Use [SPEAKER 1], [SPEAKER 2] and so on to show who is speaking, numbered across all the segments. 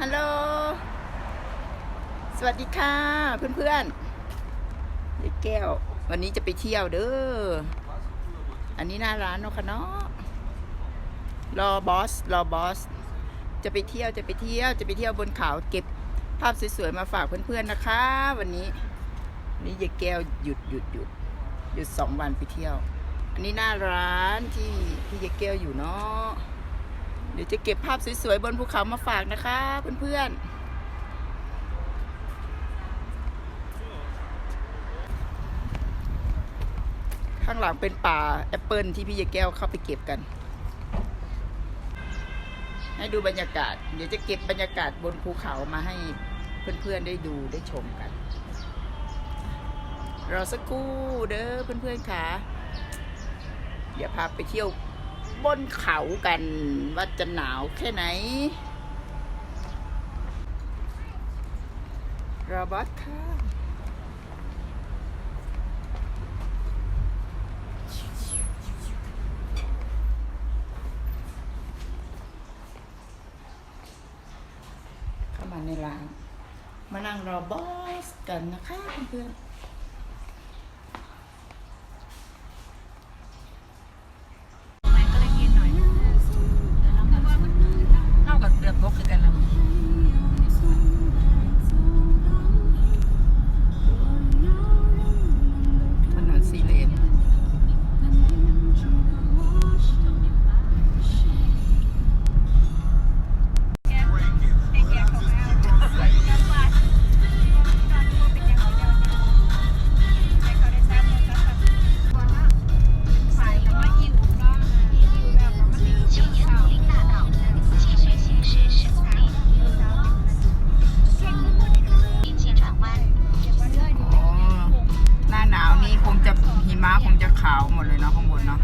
[SPEAKER 1] ฮัลโหล สวัสดีค่ะ เพื่อนๆเด็กแก้ว วันนี้จะไปเที่ยวเด้อ อันนี้หน้าร้านเนาะค่ะเนาะ รอบอส รอบอส จะไปเที่ยว จะไปเที่ยว จะไปเที่ยวบนเขาเก็บภาพสวยๆมาฝากเพื่อนๆนะคะ วันนี้นนี้เด็กแก้วหยุดหยุดหยุดหยุดสองวันไปเที่ยว อันนี้หน้าร้านที่พี่เยแก้วอยู่เนาะ เดี๋ยวจะเก็บภาพสวยๆ บนภูเขามาฝากนะคะเพื่อนๆข้างหลังเป็นป่าแอปเปิลที่พี่เยแก้วเข้าไปเก็บกัน ให้ดูบรรยากาศ เดี๋ยวจะเก็บบรรยากาศบนภูเขามาให้เพื่อนๆได้ดูได้ชมกัน รอสักครู่เด้อเพื่อนๆค่ะ เดี๋ยวพาไปเที่ยว บนเขากันว่าจะหนาวแค่ไหนรอบอสค่ะเข้ามาในร้าน มานั่งรอบอสกันนะคะเพื่อน
[SPEAKER 2] เล
[SPEAKER 1] ยเนาะข้างบนเนาะ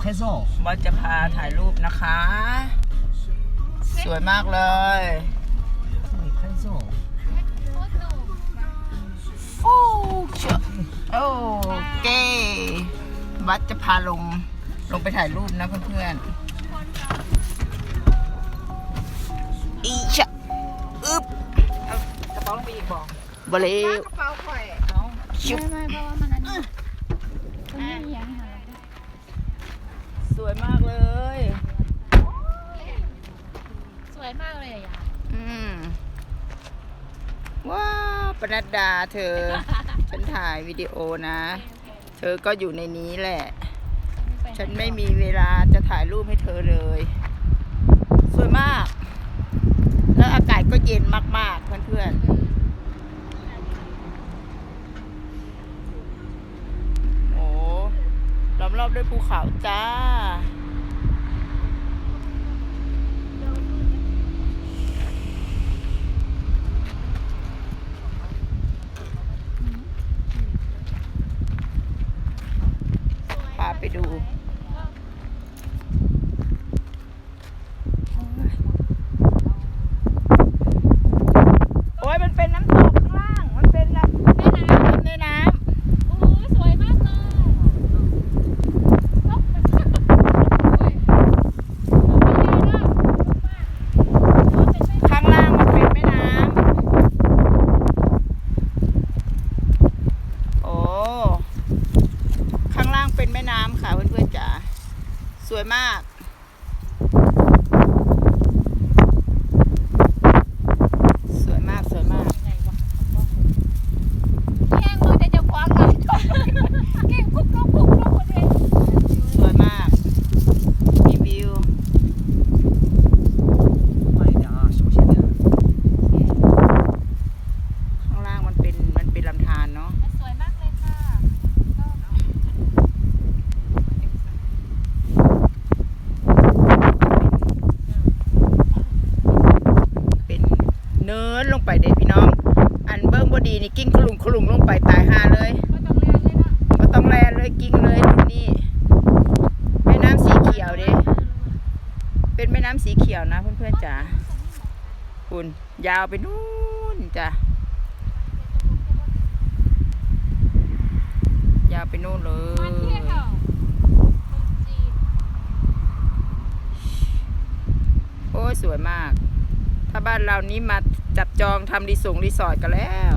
[SPEAKER 2] présent บอ
[SPEAKER 1] ส
[SPEAKER 2] จะพาถ่ายรูปนะ
[SPEAKER 1] คะ สวยมากเลย
[SPEAKER 3] Oui,
[SPEAKER 1] présent. ฟูเชอโอเคบัสจะพาลงลงไปถ่ายรูปนะเพื่อนๆอีชะอึบ
[SPEAKER 2] กระเป๋าลงไปอีกบอก
[SPEAKER 1] บเลว
[SPEAKER 2] กระเป๋าข่อย
[SPEAKER 1] ชุบ
[SPEAKER 2] ไม่ไม่เพราะว่ามันอันน
[SPEAKER 1] ปนัดดาเธอ ฉันถ่ายวิดีโอนะ เธอก็อยู่ในนี้แหละ ฉันไม่มีเวลาจะถ่ายรูปให้เธอเลย สวยมาก แล้วอากาศก็เย็นมากๆ เพื่อนๆ โอ้ล้อมรอบด้วยภูเขาจ้า พาไปดู โอ้ยมันเป็นน้ำตกข้างล่าง มันเป็นน้ำ
[SPEAKER 2] แม่น้ำ
[SPEAKER 1] ในน้
[SPEAKER 2] โอ้ยสวยมากเลยโอ้ยโอ้ยโอ้ยำ
[SPEAKER 1] ข้างล่างมันเป็นแม่น้ำ โอ้ ข้างล่างเป็ นแม่น้ำค่ะเพื่อนๆจ๋าสวยมาก บิ้งบดีนี่กิ้งขลุงขลุงลงไปตายหาเลย
[SPEAKER 2] ก็ต้องเรียน
[SPEAKER 1] ต้องแลนเลยกิ้งเลยดูนี่แม่น้ำสีเขียวด้เป็นแม่น้ำสีเขียวนะเพื่อนๆจ๋าคุณยาวไปนู่นจ้ะยาวไปนู่นเล
[SPEAKER 2] ย
[SPEAKER 1] โอ้ยสวยมาก ถ้าบ้านเรานี้มาจับจองทำรีสงรีสอร์ทกันแล้ว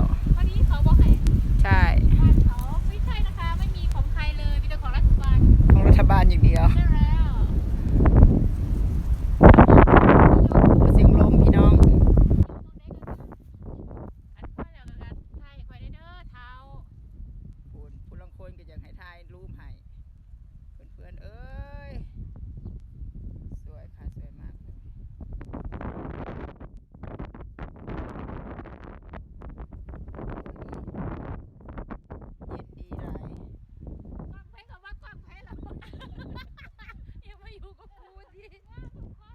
[SPEAKER 2] Yeah.